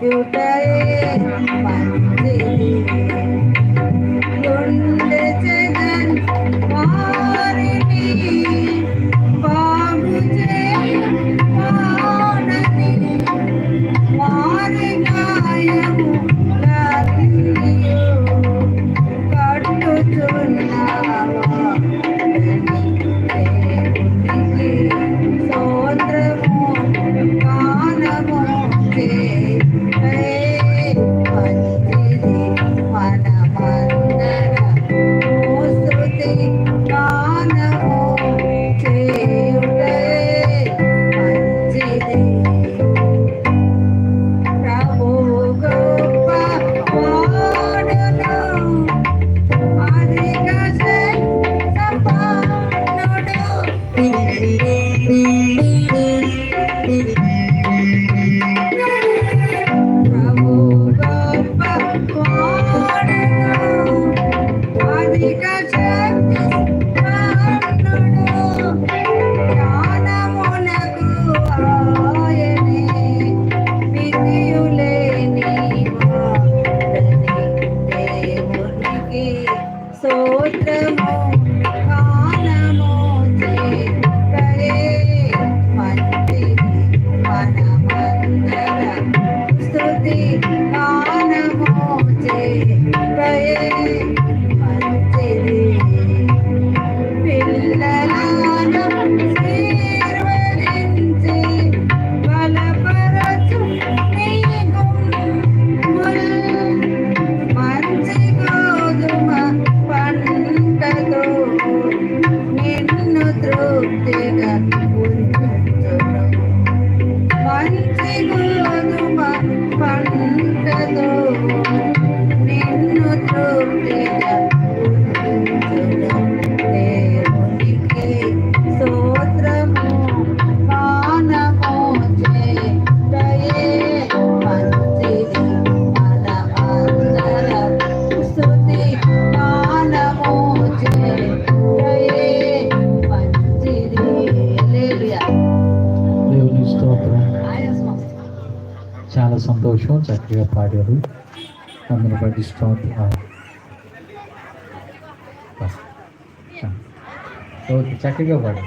Good day. Bye. చాలా సంతోషం చక్కగా పాడారు. అందరూ బట్టి ఓకే చక్కగా పాడు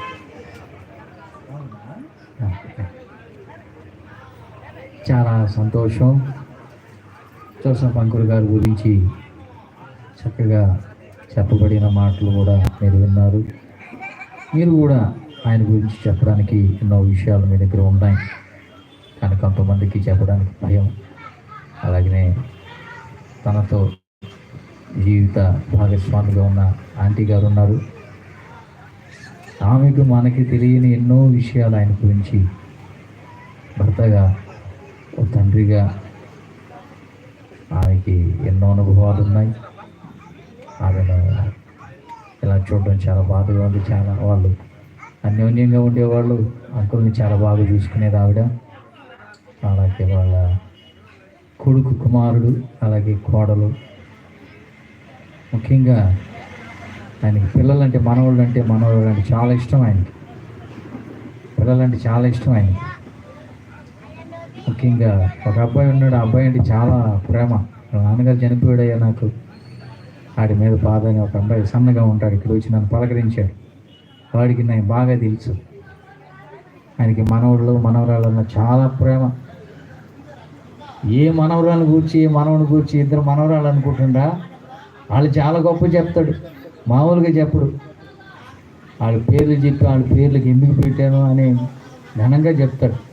చాలా సంతోషం. చూసిన పంకురు గారి గురించి చక్కగా చెప్పబడిన మాటలు కూడా మీరు విన్నారు. మీరు కూడా ఆయన గురించి చెప్పడానికి ఎన్నో విషయాలు మీ దగ్గర ఉన్నాయి. కొంతమందికి చెప్పడానికి భయం. అలాగనే తనతో జీవిత భాగస్వామిగా ఉన్న ఆంటీ గారు ఉన్నారు. ఆమెకు మనకి తెలియని ఎన్నో విషయాలు ఆయన గురించి భర్తగా ఓ తండ్రిగా ఆమెకి ఎన్నో అనుభవాలు ఉన్నాయి. ఆమెను ఇలా చూడడం చాలా బాధగా ఉంది. చాలా వాళ్ళు అన్యోన్యంగా ఉండేవాళ్ళు. అంకుల్ని చాలా బాగా చూసుకునేది ఆవిడ. అలాగే వాళ్ళ కొడుకు కుమారుడు అలాగే కోడలు. ముఖ్యంగా ఆయనకి పిల్లలంటే మనవాళ్ళు అంటే మనవాళ్ళు అంటే చాలా ఇష్టం ఆయనకి. పిల్లలంటే చాలా ఇష్టం ఆయనకి. ముఖ్యంగా ఒక అబ్బాయి ఉన్నాడు ఆ అబ్బాయి అంటే చాలా ప్రేమ. నాన్నగారు చనిపోయాడయ్యా నాకు. వాడి మీద బాధ అని ఒక అబ్బాయి సన్నగా ఉంటాడు ఇక్కడ వచ్చి నన్ను పలకరించాడు. వాడికి నేను బాగా తెలుసు. ఆయనకి మనవళ్ళు మనవరాలన్న చాలా ప్రేమ. ఏ మనవరాలను కూర్చి ఏ మనవని కూర్చి ఇద్దరు మనవరాలు అనుకుంటుండా వాళ్ళు చాలా గొప్ప చెప్తాడు. మామూలుగా చెప్పడు. వాళ్ళ పేర్లు చెప్పి వాళ్ళ పేర్లకు ఎందుకు పెట్టాను అని ఘనంగా చెప్తాడు.